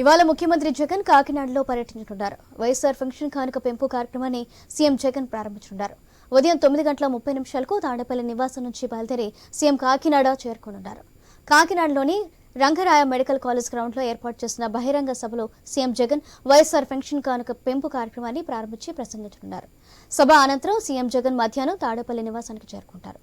ఇవాళ ముఖ్యమంత్రి జగన్ కాకినాడలో పర్యటించనున్నారు. వైఎస్ఆర్ ఫంక్షన్ కానుక పెంపు కార్యక్రమాన్ని సీఎం జగన్ ప్రారంభించనున్నారు. ఉదయం తొమ్మిది గంటల ముప్పై నిమిషాలకు తాడేపల్లి నివాసం నుంచి బయలుదేరి సీఎం కాకినాడ చేరుకోనున్నారు. కాకినాడలోని రంగరాయ మెడికల్ కాలేజ్ గ్రౌండ్లో ఏర్పాటు చేసిన బహిరంగ సభలో సీఎం జగన్ వైఎస్ఆర్ పెన్షన్ కానుక పెంపు కార్యక్రమాన్ని ప్రారంభించి ప్రసంగించనున్నారు. సభ అనంతరం సీఎం జగన్ మధ్యాహ్నం తాడేపల్లి నివాసానికి చేరుకుంటారు.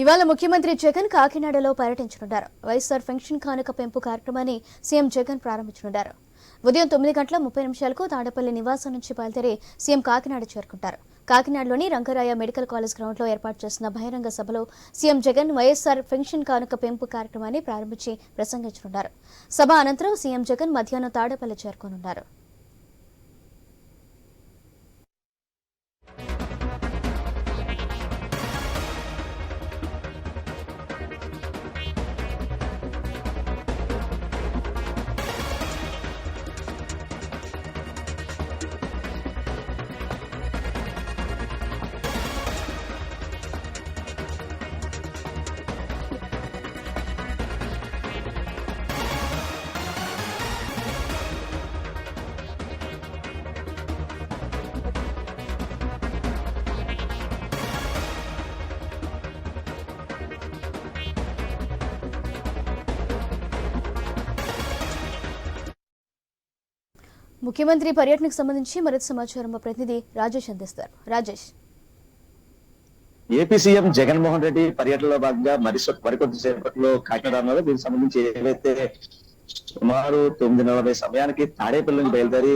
ఇవాళ ముఖ్యమంత్రి జగన్ కాకినాడలో పర్యటించనున్నారు. వైఎస్ఆర్ పెన్షన్ కానుక పెంపు కార్యక్రమాన్ని సీఎం జగన్ ప్రారంభించనున్నారు. ఉదయం తొమ్మిది గంటల ముప్పై నిమిషాలకు తాడపల్లి నివాసం నుంచి బయలుదేరి సీఎం కాకినాడ చేరుకుంటారు. కాకినాడలోని రంగరాయ మెడికల్ కాలేజ్ గ్రౌండ్లో ఏర్పాటు చేసిన బహిరంగ సభలో సీఎం జగన్ వైఎస్ఆర్ పెన్షన్ కానుక పెంపు కార్యక్రమాన్ని ప్రారంభించి ప్రసంగించనున్నారు. సభ అనంతరం సీఎం జగన్ మధ్యాహ్నం తాడపల్లి చేరుకోనున్నారు. ముఖ్యమంత్రి పర్యటనకు సంబంధించి మరింత సమాచారం మా ప్రతినిధి రాజేష్ అందిస్తారు. రాజేష్. ఏపీ సీఎం జగన్మోహన్ రెడ్డి పర్యటనలో భాగంగా మరి మరికొద్ది సేపట్లో కాకినాడ అన్నారు దీనికి సంబంధించి ఏవైతే సుమారు తొమ్మిది నలభై సమయానికి తాడేపల్లి నుంచి బయలుదేరి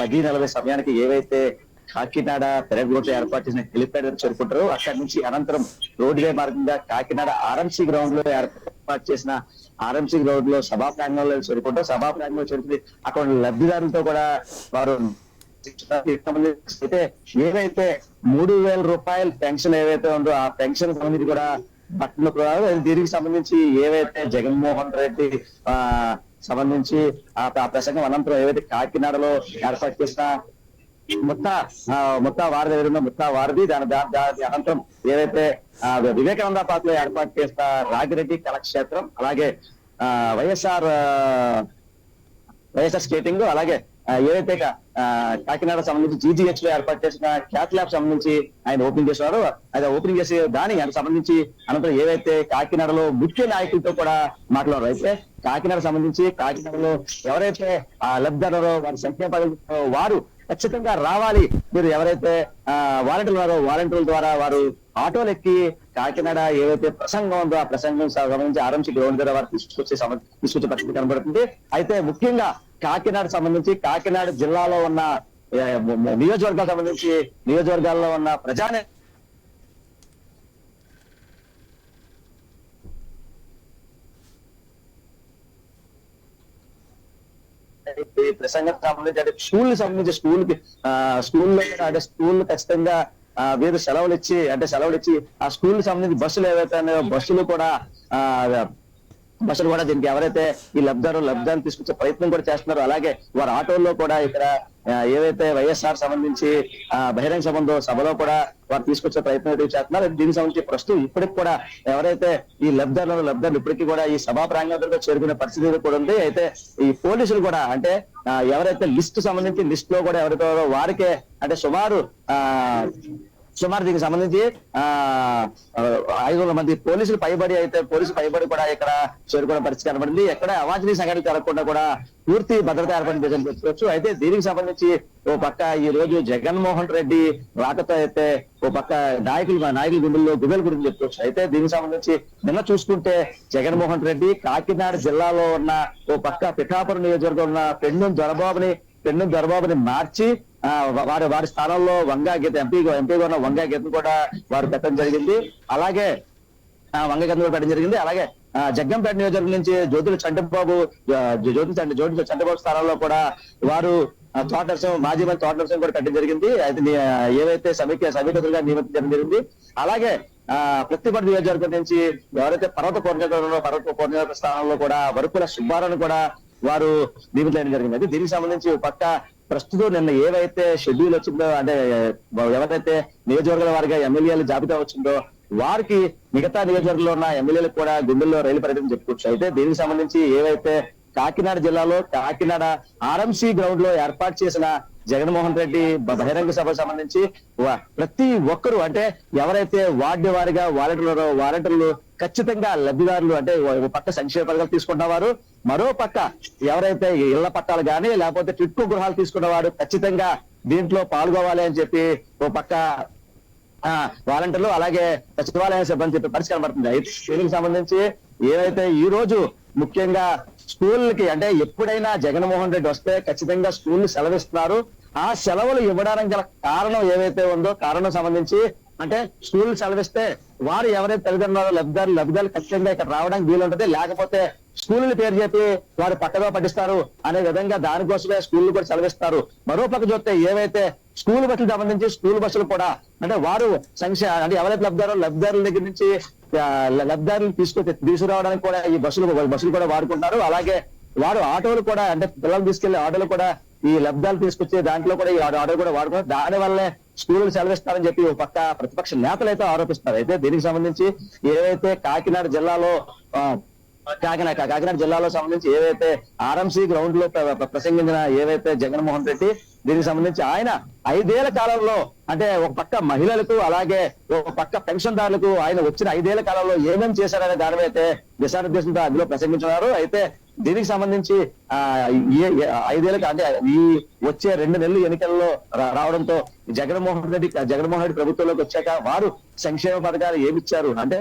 పది నలభై సమయానికి ఏవైతే కాకినాడ పెరడ్ ఏర్పాటు చేసిన హెలిప్యాడ్ చేరుకుంటారు అక్కడి నుంచి అనంతరం రోడ్వే మార్గంగా కాకినాడ ఆర్ఎంసీ గ్రౌండ్లో ఏర్పాటు ఏర్పాటు చేసిన ఆర్ఎంసీ గ్రౌండ్లో సభా ప్రాంగణంలో చేరుకుంటారు సభా ప్రాంగణంలో చేరుకుని అక్కడ లబ్ధిదారులతో కూడా వారు అయితే ఏవైతే మూడు వేల రూపాయల పెన్షన్ ఏవైతే ఉందో ఆ పెన్షన్ సంబంధించి కూడా పట్టణ దీనికి సంబంధించి ఏవైతే జగన్మోహన్ రెడ్డి ఆ సంబంధించి ఆ ప్రసంగం అనంతరం ఏవైతే కాకినాడలో ఏర్పాటు చేసిన మొత్త మొత్త వారధి ఏదైనా మొత్త వారధి దాని దాని అనంతరం ఏదైతే వివేకానంద పార్క్లో ఏర్పాటు చేసిన రాగిరెడ్డి కళాక్షేత్రం అలాగే ఆ, వైఎస్ఆర్ వైఎస్ఆర్ స్కేటింగ్ అలాగే ఏదైతే కాకినాడ సంబంధించి జీజీహెచ్లో ఏర్పాటు చేసిన క్యాట్ ల్యాబ్ సంబంధించి ఆయన ఓపెనింగ్ చేసినారు అది ఓపెనింగ్ చేసి దానికి సంబంధించి అనంతరం ఏవైతే కాకినాడలో ముఖ్య నాయకులతో కూడా మాట్లాడారు అయితే కాకినాడ సంబంధించి కాకినాడలో ఎవరైతే ఆ లబ్ధారో వారి సంఖ్య వారు ఖచ్చితంగా రావాలి. మీరు ఎవరైతే వాలంటీర్లు ఉన్నారో వాలంటీర్ల ద్వారా వారు ఆటోలు ఎక్కి కాకినాడ ఏవైతే ప్రసంగం ఉందో ఆ ప్రసంగం సంబంధించి ఆరంభి గ్రౌండ్ దగ్గర వారు తీసుకొచ్చే తీసుకొచ్చే పరిస్థితి కనబడుతుంది. అయితే ముఖ్యంగా కాకినాడ సంబంధించి కాకినాడ జిల్లాలో ఉన్న నియోజకవర్గాలకు సంబంధించి నియోజకవర్గాల్లో ఉన్న ప్రజానే ఈ ప్రసంగం సంబంధించి అంటే స్కూల్ సంబంధించి స్కూల్కి ఆ స్కూల్ అంటే స్కూల్ ఖచ్చితంగా వీరు సెలవులు ఇచ్చి అంటే సెలవులు ఇచ్చి ఆ స్కూల్ సంబంధించి బస్సులు ఏవైతే ఉన్నాయో బస్సులు కూడా ఆ బస్సులు కూడా దీనికి ఎవరైతే ఈ లబ్ధారు లబ్ధాన్ని తీసుకొచ్చే ప్రయత్నం కూడా చేస్తున్నారు అలాగే వారి ఆటోల్లో కూడా ఇక్కడ ఏవైతే వైఎస్ఆర్ సంబంధించి ఆ బహిరంగ సభ ఉందో సభలో కూడా వారు తీసుకొచ్చే ప్రయత్నం అయితే చేస్తున్నారు. దీనికి సంబంధించి ప్రస్తుతం ఇప్పటికి కూడా ఎవరైతే ఈ లబ్ధారులు లబ్ధారులు ఇప్పటికీ కూడా ఈ సభా ప్రాంగణంలో చేరుకునే పరిస్థితి కూడా ఉంది. అయితే ఈ పోలీసులు కూడా అంటే ఎవరైతే లిస్ట్ సంబంధించి లిస్ట్లో కూడా ఎవరైతే వారికే అంటే సుమారు ఆ సుమారు దీనికి సంబంధించి ఆ ఐదు వందల మంది పోలీసులు పైబడి అయితే పోలీసులు పైబడి కూడా ఇక్కడ చేరుకునే పరిస్థితి కనబడింది. ఎక్కడ అవాంఛనీయ సంఘటన జరగకుండా కూడా పూర్తి భద్రత ఏర్పడిన విషయం చెప్పుకోవచ్చు. అయితే దీనికి సంబంధించి ఓ పక్క ఈ రోజు జగన్మోహన్ రెడ్డి రాకతో అయితే ఓ పక్క నాయకులు నాయకుల గుండెల్లో గుబెల గురించి చెప్పుకోవచ్చు. అయితే దీనికి సంబంధించి నిన్న చూసుకుంటే జగన్మోహన్ రెడ్డి కాకినాడ జిల్లాలో ఉన్న ఓ పక్క పిఠాపురం నియోజకవర్గం ఉన్న పెండు దొరబాబుని పెన్ను దొరబాబుని మార్చి వారి వారి స్థానంలో వంగా గీత ఎంపీ ఎంపీగా ఉన్న వంగా గీతను కూడా వారు పెట్టడం జరిగింది. అలాగే ఆ, వంగ గీతను కూడా పెట్టడం జరిగింది. అలాగే ఆ, జగ్గంపేట నియోజకవర్గం నుంచి జ్యోతుల చంటబాబు జ్యోతి జ్యోతుల చంట జ్యోతుల చంటబాబు స్థానంలో కూడా వారు తోట నరసింహం మాజీ మంత్రి తోట నరసింహం కూడా పెట్టడం జరిగింది. అయితే ఏవైతే సమీక్ష సమీక్షలుగా నియమించడం జరిగింది. అలాగే ఆ ప్రతిపడి నియోజకవర్గం నుంచి ఎవరైతే పర్వత కోరిన పర్వత కోరిన స్థానంలో కూడా వరకుల సుబ్బారావును కూడా వారు నియమించడం జరిగింది అయితే దీనికి సంబంధించి పక్క ప్రస్తుతం నిన్న ఏవైతే షెడ్యూల్ వచ్చిందో అంటే ఎవరైతే నియోజకవర్గాల వారిగా ఎమ్మెల్యేల జాబితా వచ్చిందో వారికి మిగతా నియోజకవర్గంలో ఉన్న ఎమ్మెల్యేలకు కూడా గుండెల్లో రైలు పర్యటన చెప్పుకోవచ్చు. అయితే దీనికి సంబంధించి ఏవైతే కాకినాడ జిల్లాలో కాకినాడ ఆర్ఎంసీ గ్రౌండ్లో ఏర్పాటు చేసిన జగన్మోహన్ రెడ్డి బహిరంగ సభకు సంబంధించి ప్రతి ఒక్కరు అంటే ఎవరైతే వార్డు వారిగా వాలంటీర్లు వాలంటీర్లు ఖచ్చితంగా లబ్ధిదారులు అంటే ఒక పక్క సంక్షేమ పథకాలు తీసుకున్నవారు మరో పక్క ఎవరైతే ఇళ్ళ పట్టాలు కానీ లేకపోతే చుట్టూ గృహాలు తీసుకున్నవారు ఖచ్చితంగా దీంట్లో పాల్గొవాలి అని చెప్పి ఓ పక్క వాలంటీర్లు అలాగే సచివాలయం సిబ్బంది చెప్పి పరిష్కారం పడుతుంది. అయితే దీనికి సంబంధించి ఏవైతే ఈ రోజు ముఖ్యంగా స్కూళ్ళకి అంటే ఎప్పుడైనా జగన్మోహన్ రెడ్డి వస్తే ఖచ్చితంగా స్కూల్ సెలవిస్తున్నారు. ఆ సెలవులు ఇవ్వడానికి గల కారణం ఏవైతే ఉందో కారణం సంబంధించి అంటే స్కూల్ సెలవిస్తే వారు ఎవరైతే తల్లిదండ్రులు లబ్ధిదారులు లబ్ధిదారులు ఖచ్చితంగా ఇక్కడ రావడానికి వీలుంటది. లేకపోతే స్కూల్ పేరు చెప్పి వారు పక్కగా పట్టిస్తారు అనే విధంగా దానికోసమే స్కూల్ కూడా సెలవిస్తారు. మరో పక్క చూస్తే ఏవైతే స్కూల్ బస్సులు సంబంధించి స్కూల్ బస్సులు కూడా అంటే వారు సంక్షే అంటే ఎవరైతే లబ్ధారో లబ్ధారుల దగ్గర నుంచి లబ్ధారులు తీసుకొచ్చి తీసుకురావడానికి కూడా ఈ బస్సులు బస్సులు కూడా వాడుకుంటారు అలాగే వారు ఆటోలు కూడా అంటే పిల్లలు తీసుకెళ్ళే ఆటోలు కూడా ఈ లబ్ధాలు తీసుకొచ్చే దాంట్లో కూడా ఈ ఆటోలు కూడా వాడుకుంటారు దాని వల్లే స్కూల్ సెలవిస్తారని చెప్పి ఒక పక్క ప్రతిపక్ష నేతలు అయితే ఆరోపిస్తారు. అయితే దీనికి సంబంధించి ఏవైతే కాకినాడ జిల్లాలో కాకినాడ కాకినాడ జిల్లాలో సంబంధించి ఏవైతే ఆర్ఎంసీ గ్రౌండ్లో ప్రసంగించిన ఏవైతే జగన్మోహన్ రెడ్డి దీనికి సంబంధించి ఆయన ఐదేళ్ళ కాలంలో అంటే ఒక పక్క మహిళలకు అలాగే ఒక పక్క పెన్షన్దారులకు ఆయన వచ్చిన ఐదేళ్ళ కాలంలో ఏమేమి చేశారనే దాని అయితే దిశానిర్దేశంతో అందులో ప్రసంగించున్నారు. అయితే దీనికి సంబంధించి ఆ ఐదేళ్ళకి అంటే ఈ వచ్చే రెండు నెలలు ఎన్నికల్లో రావడంతో జగన్మోహన్ రెడ్డి జగన్మోహన్ రెడ్డి ప్రభుత్వంలోకి వచ్చాక వారు సంక్షేమ పథకాలు ఏమిచ్చారు? అంటే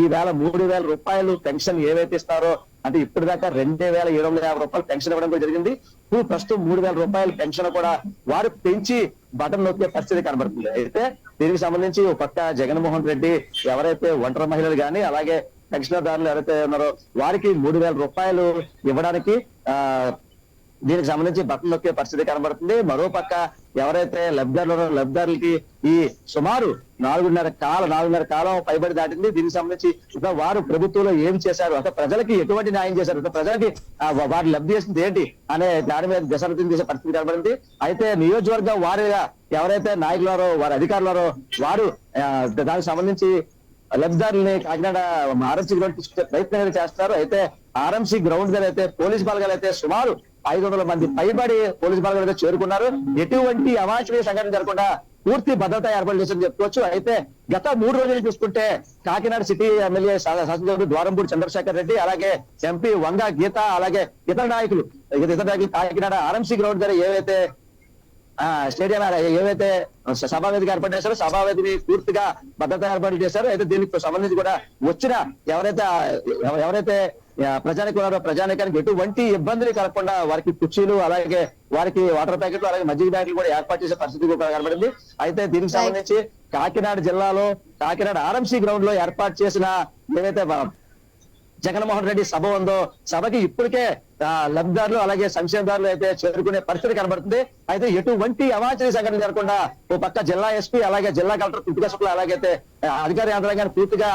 ఈ వేల మూడు వేల రూపాయలు పెన్షన్ ఏవైతే ఇస్తారో అంటే ఇప్పటిదాకా రెండే వేల ఏడు వందల యాభై రూపాయలు పెన్షన్ ఇవ్వడం కూడా జరిగింది. ఇప్పుడు ప్రస్తుతం మూడు వేల రూపాయల పెన్షన్ కూడా వారు పెంచి బటన్ నొక్కే పరిస్థితి కనబడుతుంది. అయితే దీనికి సంబంధించి ఒక పక్క జగన్మోహన్ రెడ్డి ఎవరైతే ఒంటరి మహిళలు కానీ అలాగే పెన్షనర్దారులు ఎవరైతే ఉన్నారో వారికి మూడు వేల రూపాయలు ఇవ్వడానికి ఆ దీనికి సంబంధించి బట్టలు నొక్కే పరిస్థితి కనబడుతుంది. మరో పక్క ఎవరైతే లబ్ధిదారులు ఉన్నారో లబ్ధిదారులకి ఈ సుమారు నాలుగున్నర కాలం నాలుగున్నర కాలం పైబడి దాటింది. దీనికి సంబంధించి ఇంకా వారు ప్రభుత్వంలో ఏం చేశారు? అంటే ప్రజలకి ఎటువంటి న్యాయం చేశారు? అంటే ప్రజలకి వారి వారు లబ్ధి చేసింది ఏంటి? అనే దాని మీద దశరథం చేసే పరిస్థితి కనబడింది. అయితే నియోజకవర్గం వారిగా ఎవరైతే నాయకులారో వారి అధికారులారో వారు దానికి సంబంధించి లబ్ధిదారుల్ని కాకినాడ ఆర్ఎంసీ గ్రౌండ్ తీసుకొచ్చే ప్రయత్నం అయితే చేస్తారు. అయితే ఆర్ఎంసీ గ్రౌండ్ దగ్గర అయితే పోలీస్ బలగాలు అయితే సుమారు ఐదు వందల మంది పైబడి పోలీస్ బలగాలు అయితే చేరుకున్నారు. ఎటువంటి అవాంఛనీయ సంఘటన జరగకుండా పూర్తి భద్రత ఏర్పాటు చేసిందని చెప్పుకోవచ్చు. అయితే గత మూడు రోజులు చూసుకుంటే కాకినాడ సిటీ ఎమ్మెల్యే శా- శాసనసభ్యుడు ద్వారంపూడి చంద్రశేఖర్ రెడ్డి అలాగే ఎంపీ వంగ గీత అలాగే ఇతర నాయకులు ఇతర నాయకులు కాకినాడ ఆర్ఎంసీ గ్రౌండ్ దగ్గర ఏవైతే స్టేడియం ఏవైతే సభావేదిక ఏర్పాటు చేశారో సభావేదిని పూర్తిగా భద్రత ఏర్పాటు చేశారో అయితే దీనికి సంబంధించి కూడా వచ్చిన ఎవరైతే ఎవరైతే ప్రజానికి ఉన్నారో ప్రజానికానికి ఎటువంటి ఇబ్బందులు కలగకుండా వారికి కుర్చీలు అలాగే వారికి వాటర్ ప్యాకెట్లు అలాగే మజ్జిగ బ్యాగులు కూడా ఏర్పాటు చేసే పరిస్థితి కూడా కనబడింది. అయితే దీనికి సంబంధించి కాకినాడ జిల్లాలో కాకినాడ ఆర్ఎంసీ గ్రౌండ్లో ఏర్పాటు చేసిన ఏవైతే జగన్మోహన్ రెడ్డి సభ ఉందో సభకి ఇప్పటికే లబ్ధిదారులు అలాగే సంక్షేమదారులు అయితే చేరుకునే పరిస్థితి కనబడుతుంది. అయితే ఎటువంటి అవాంఛనీయ సంఘటన జరగకుండా ఓ పక్క జిల్లా ఎస్పీ అలాగే జిల్లా కలెక్టర్ శుక్ల అలాగైతే అధికార యంత్రాంగాన్ని పూర్తిగా